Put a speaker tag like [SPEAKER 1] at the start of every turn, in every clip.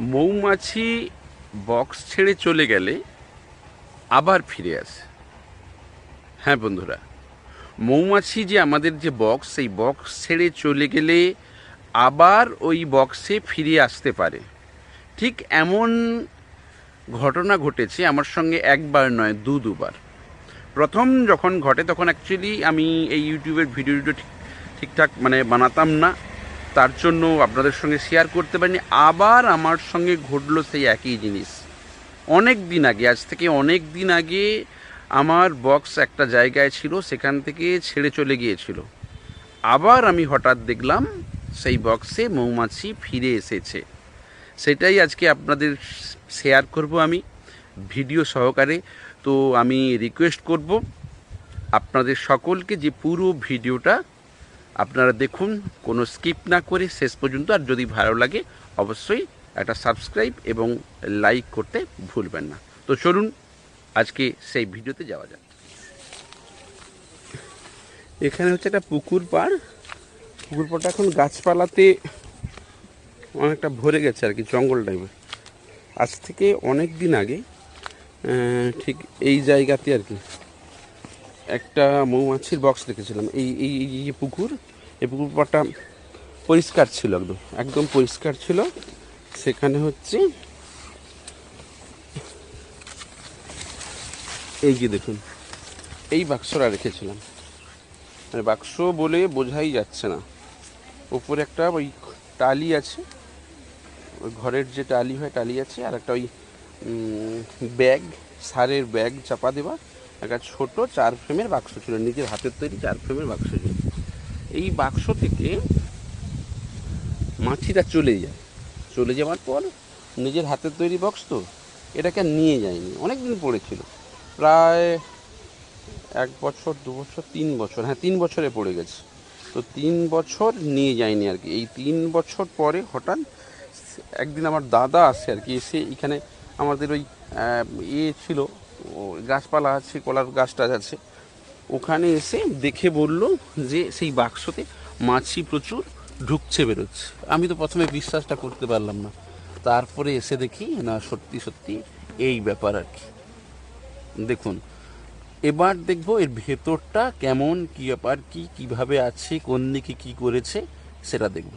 [SPEAKER 1] মৌমাছি বক্স ছেড়ে চলে গেলে আবার ফিরে আসে। হ্যাঁ বন্ধুরা, মৌমাছি যে আমাদের যে বক্স, সেই বক্স ছেড়ে চলে গেলে আবার ওই বক্সে ফিরে আসতে পারে। ঠিক এমন ঘটনা ঘটেছে, আমার সঙ্গে একবার নয়, দু দুবার। প্রথম যখন ঘটে, তখন অ্যাকচুয়ালি আমি এই ইউটিউবের ভিডিও ঠিক, ঠিকঠাক মানে বানাতাম না। তার জন্য আপনাদের সঙ্গে শেয়ার করতে পারিনি। আবার আমার সঙ্গে ঘটলো সেই একই জিনিস। অনেক দিন আগে, আজ থেকে অনেক দিন আগে আমার বক্স একটা জায়গায় ছিল, সেখান থেকে ছেড়ে চলে গিয়েছিল। আবার আমি হঠাৎ দেখলাম সেই বক্সে মৌমাছি ফিরে এসেছে। সেটাই আজকে আপনাদের শেয়ার করব আমি ভিডিও সহকারে। তো আমি রিকোয়েস্ট করব আপনাদের সকলকে যে পুরো ভিডিওটা আপনারা দেখুন, কোনো স্কিপ না করে শেষ পর্যন্ত, আর যদি ভালো লাগে, অবশ্যই একটা সাবস্ক্রাইব এবং লাইক করতে ভুলবেন না। তো চলুন, আজকে সেই ভিডিওতে যাওয়া যাক। এখানে হচ্ছে একটা পুকুর পাড়। পুকুর পাড়টা এখন গাছপালাতে অনেকটা ভরে গেছে আর কি, জঙ্গল টাইপের আজ থেকে অনেক দিন আগে ঠিক এই জায়গাতে আর কি একটা মৌমাছির বক্স রেখেছিলাম এই এই যে পুকুর, এই পুকুর পাড়টা পরিষ্কার ছিল একদম একদম পরিষ্কার ছিল। সেখানে হচ্ছে এই যে দেখুন, এই বাক্সটা রেখেছিলাম। মানে বাক্স বলে বোঝাই যাচ্ছে না। উপরে একটা ওই টালি আছে, ওই ঘরের যে টালি হয়, টালি আছে, আর একটা ওই ব্যাগ, সারের ব্যাগ চাপা দেওয়া। একটা ছোট চার ফ্রেমের বাক্স ছিল, নিজের হাতের তৈরি চার ফ্রেমের বাক্স ছিল। এই বাক্স থেকে মাছিটা চলে যায়। চলে যাওয়ার পর নিজের হাতের তৈরি বক্স তো, এটাকে নিয়ে যায়নি। অনেক দিন পড়েছিল। প্রায় এক বছর, দু বছর, তিন বছর হ্যাঁ তিন বছরে পড়ে গেছে। তো তিন বছর নিয়ে যায়নি আর কি। এই তিন বছর পরে হঠাৎ একদিন আমার দাদা আসে আর কি, এসে এখানে আমাদের ওই ইয়ে ছিল গাছপালা আছে, কলার গাছ টাছ আছে। ওখানে এসে দেখে বলল যে সেই বাক্সতে মাছি প্রচুর ঢুকছে, বেরোচ্ছে। আমি তো প্রথমে বিশ্বাসটা করতে পারলাম না। তারপরে এসে দেখি, না, সত্যি সত্যি এই ব্যাপার আর কি। দেখুন, এবার দেখব এর ভেতরটা কেমন, কি ব্যাপার, কি, কীভাবে আছে, কোন দিকে কি করেছে, সেটা দেখব।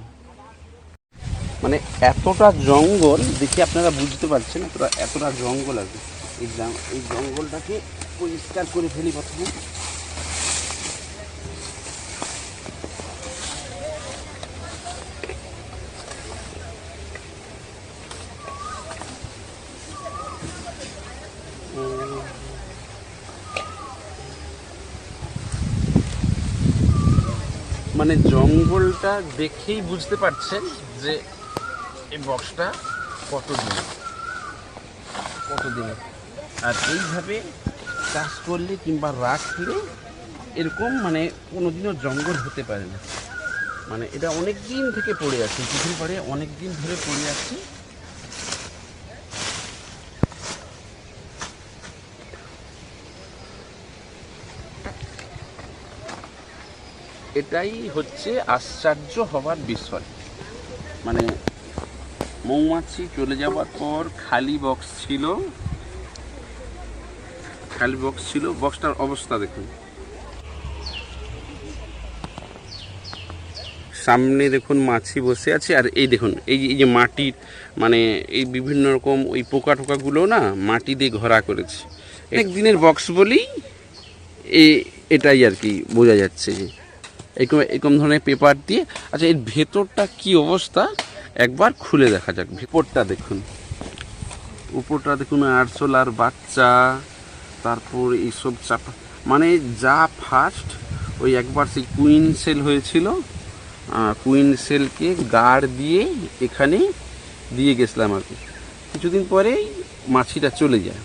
[SPEAKER 1] মানে এতটা জঙ্গল, দেখে আপনারা বুঝতে পারছেন এতটা এতটা জঙ্গল আছে এই জঙ্গলটাকে পরিষ্কার করে ফেলি প্রথমে। মানে জঙ্গলটা দেখেই বুঝতে পারছেন যে এই বক্সটা কতদিন? কতদিন? আর এইভাবে চাষ করলে কিংবা রাখলে এরকম মানে কোনোদিনও জঙ্গল হতে পারে না। মানে এটা অনেক দিন থেকে পড়ে আছে পুকুর পাড়ে অনেক দিন ধরে পড়ে আছে। এটাই হচ্ছে আশ্চর্য হবার বিষয়। মানে মৌমাছি চলে যাওয়ার পর খালি বক্স ছিল। খালি বক্স ছিল। বক্সটার অবস্থা দেখুন। সামনে দেখুন মাছি বসে আছে আর এই দেখুন এই যে এই যে মাটির মানে এই বিভিন্ন রকম ওই পোকা টোকাগুলো না মাটি দিয়ে ঘরা করেছে। এক দিনের বক্স বলেই এ এটাই আর কি বোঝা যাচ্ছে যে এরকম এরকম ধরনের পেপার দিয়ে। আচ্ছা এর ভেতরটা কি অবস্থা? একবার খুলে দেখা যাক। ভেতরটা দেখুন। উপরটা দেখুন আরশোলার বাচ্চা। তারপর এইসব চাপা মানে যা ফার্স্ট ওই একবার সেই কুইন সেল হয়েছিল। কুইন সেলকে গাড় দিয়ে এখানে দিয়ে গেছিলাম আর কি। কিছুদিন পরেই মাছিটা চলে যায়।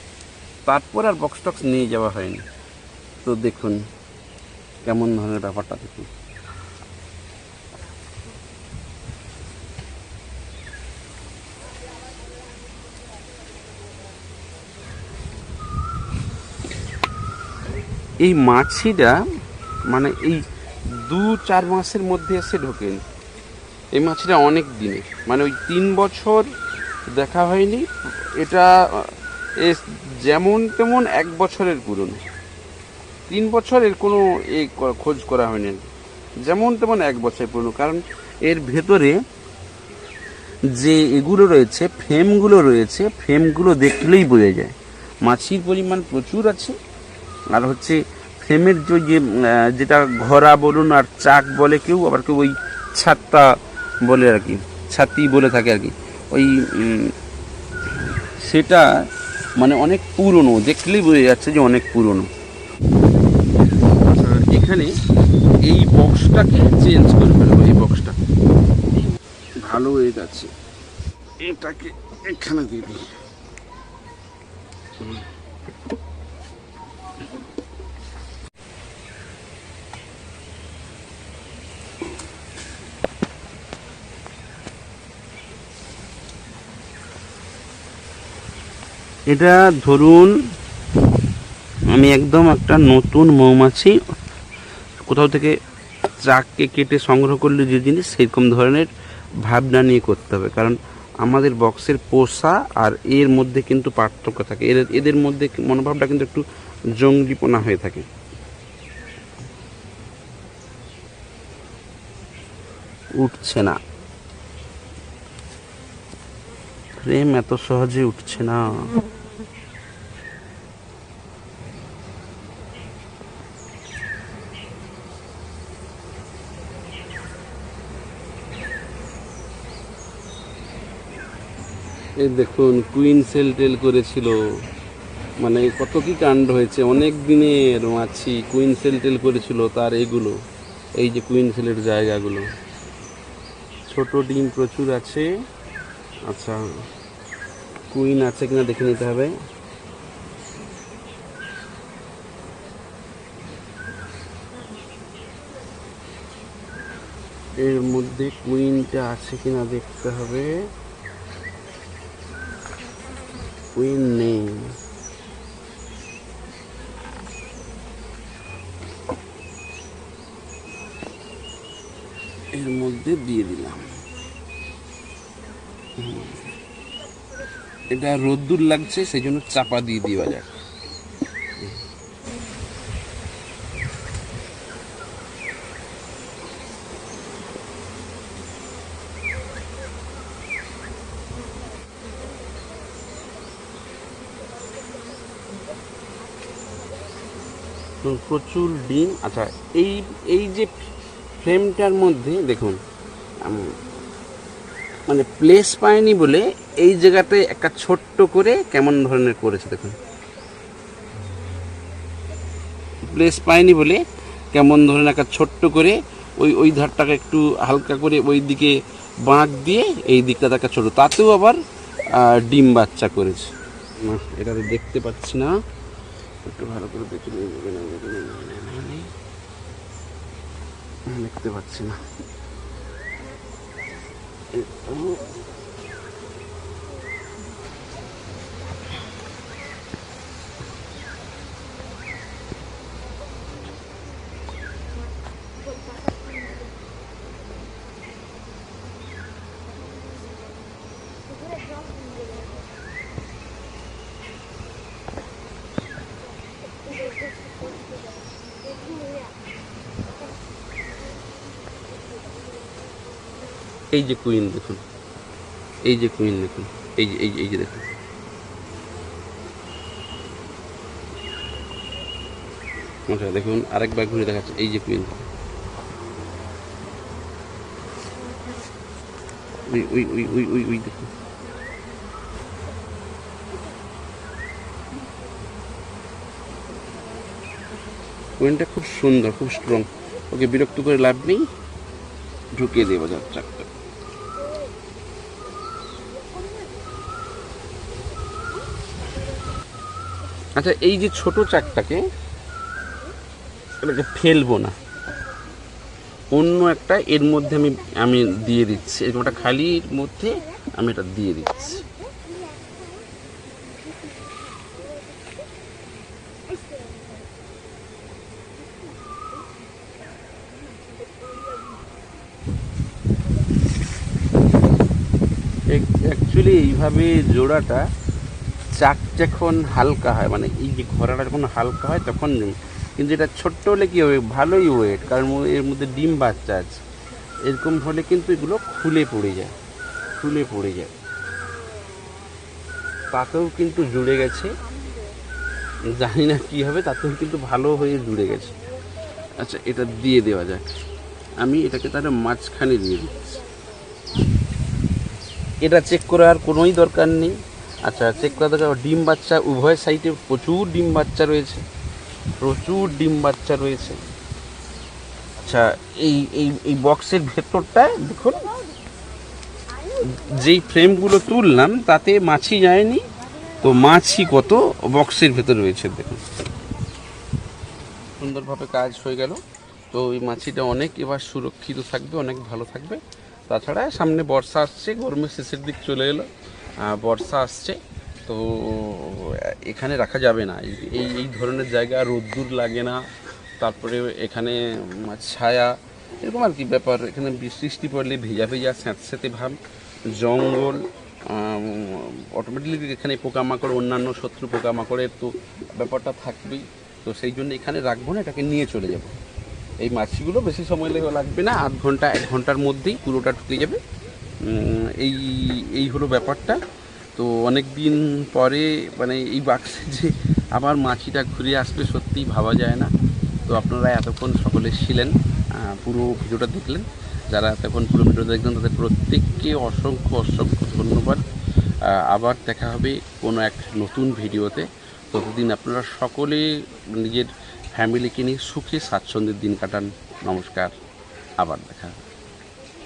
[SPEAKER 1] তারপর আর বক্স টক্স নিয়ে যাওয়া হয়নি। তো দেখুন, কেমন ধরনের ব্যাপারটা দেখুন। এই মাছিটা মানে এই দু চার মাসের মধ্যে এসে ঢোকেন। এই মাছিটা অনেক দিনে মানে ওই তিন বছর দেখা হয়নি। এটা যেমন তেমন এক বছরের পুরনো। তিন বছরের কোনো এ খোঁজ করা হয়নি। যেমন তেমন এক বছর পুরনো। কারণ এর ভেতরে যে এগুলো রয়েছে, ফ্রেমগুলো রয়েছে, ফ্রেমগুলো দেখলেই বোঝা যায়। মাছির পরিমাণ প্রচুর আছে। আর হচ্ছে ফ্রেমের যে যেটা ঘোরা বলুন আর চাক বলে কেউ, আবার কেউ ওই ছাত্তা বলে আর কি, ছাতি বলে থাকে আর কি। ওই সেটা মানে অনেক পুরনো, দেখলেই বোঝা যাচ্ছে যে অনেক পুরনো। এখানে এই বক্সটাকে চেঞ্জ করে ফেলব, এই বক্সটা ভালো হয়ে যাচ্ছে এটাকে এখানে দিয়ে এটা ধরুন, আমি একদম একটা নতুন মৌমাছি, কোথাও থেকে চাককে কেটে সংগ্রহ করলে যে জিনিস সেরকম ধরনের ভাবনা নিয়ে করতে হবে। কারণ আমাদের বক্সের পোষা আর এর মধ্যে কিন্তু পার্থক্য থাকে। এর এদের মধ্যে মনোভাবটা কিন্তু একটু জঙ্গিপনা হয়ে থাকে। উঠছে না। প্রেম এত সহজে উঠছে না। এই দেখুন কুইন সেল টেল করেছিল। মানে কত কি কাণ্ড হয়েছে, অনেক দিনের মাছি কুইন সেল টেল করেছিল তার এগুলো, এই যে কুইন সেলের জায়গাগুলো। ছোট ডিম প্রচুর আছে। আচ্ছা কুইন আছে কিনা দেখে নিতে হবে। এর মধ্যে কুইনটা আছে কিনা দেখতে হবে। কুইন নেই এর মধ্যে দিয়ে দিলাম। এটা রোদ্দুর লাগছে সেই জন্য চাপা দিয়ে দেওয়া যাক। প্রচুর ডিম। আচ্ছা এই এই যে ফ্রেমটার মধ্যে, দেখুন মানে প্লেস পায়নি বলে এই জায়গাতে একটা ছোট্ট করে কেমন ধরনের করেছে, দেখুন। প্লেস পায়নি বলে কেমন ধরনের একটা ছোট্ট করে ওই ওই ধারটাকে একটু হালকা করে ওই দিকে বাঁক দিয়ে এই দিকটা একটা ছোটো, তাতেও আবার ডিম বাচ্চা করেছে। এটা দেখতে পাচ্ছি না। একটু ভালো করে দেখে নিয়ে যাবেন না না, না। দেখতে পাচ্ছি না এই যে কুইন দেখুন। এই যে কুইন দেখুন। এই যে এই যে এই যে দেখুন। আচ্ছা দেখুন, আরেকবার ঘুরে দেখাচ্ছে। এই যে কুইন। ওই ওই ওই ওই ওই ওই দেখুন। কুইনটা খুব সুন্দর, খুব স্ট্রং ওকে বিরক্ত করে লাভ নেই। ঢুকিয়ে দেবো যার আচ্ছা এই যে ছোট চাকটাকে এটাকে ফেলব না। অন্য একটা, এর মধ্যে আমি আমি দিয়ে দিচ্ছি। এরকম একটা খালির মধ্যে আমি এটা দিয়ে দিচ্ছি। অ্যাকচুয়ালি এইভাবে জোড়াটা চাক যখন হালকা হয় মানে এই যে ঘোড়াটা যখন হালকা হয় তখন কিন্তু এটা ছোট্ট হলে কী হবে? ভালোই ওয়েট, কারণ এর মধ্যে ডিম বাচ্চা আছে। এরকম হলে কিন্তু এগুলো খুলে পড়ে যায়, খুলে পড়ে যায়। তাতেও কিন্তু জুড়ে গেছে। জানি না কী হবে, তাতেও কিন্তু ভালো হয়ে জুড়ে গেছে। আচ্ছা এটা দিয়ে দেওয়া যাক। আমি এটাকে তাহলে মাঝখানে দিয়ে দিচ্ছি। এটা চেক করার কোনোই দরকার নেই। আচ্ছা চেক করা দরকার ডিম বাচ্চা, উভয় সাইডে প্রচুর ডিম বাচ্চা রয়েছে। প্রচুর ডিম বাচ্চা রয়েছে। আচ্ছা এই এই এই বক্সের ভেতরটায় দেখুন, যেই ফ্রেমগুলো তুললাম, তাতে মাছি যায়নি। তো মাছি কত বক্সের ভেতর রয়েছে, দেখুন। সুন্দরভাবে কাজ হয়ে গেল। তো এই মাছিটা অনেক এবার সুরক্ষিত থাকবে, অনেক ভালো থাকবে। তাছাড়া সামনে বর্ষা আসছে, গরমের শেষের দিক চলে এলো। বর্ষা আসছে, তো এখানে রাখা যাবে না। এই, এই- ধরনের জায়গা রোদ্দুর লাগে না, তারপরে এখানে ছায়া, এরকম আর কি ব্যাপার। এখানে বৃষ্টি পড়লে ভেজা ভেজা স্যাঁতস্যাঁতে ভাব, জঙ্গল অটোমেটিকলি এখানে পোকামাকড়, অন্যান্য শত্রু পোকামাকড়ের তো ব্যাপারটা থাকবেই। তো সেই জন্য এখানে রাখব না, এটাকে নিয়ে চলে যাব। এই মাছিগুলো বেশি সময় লেগে লাগবে না, আধ ঘণ্টা, এক ঘণ্টার মধ্যেই পুরোটা ঢুকে যাবে। এই এই হলো ব্যাপারটা। তো অনেক দিন পরে মানে এই বাক্সে যে আবার মাছিটা ঘুরে আসবে সত্যিই ভাবা যায় না। তো আপনারা এতক্ষণ সকলে ছিলেন পুরো ভিডিওটা দেখলেন। যারা এতক্ষণ পুরো ভিডিওটা দেখলেন, তাদের প্রত্যেককে অসংখ্য অসংখ্য ধন্যবাদ। আবার দেখা হবে কোনো এক নতুন ভিডিওতে। ততদিন আপনারা সকলে নিজের ফ্যামিলিকে নিয়ে সুখে, স্বাচ্ছন্দ্যের দিন কাটান। নমস্কার, আবার দেখা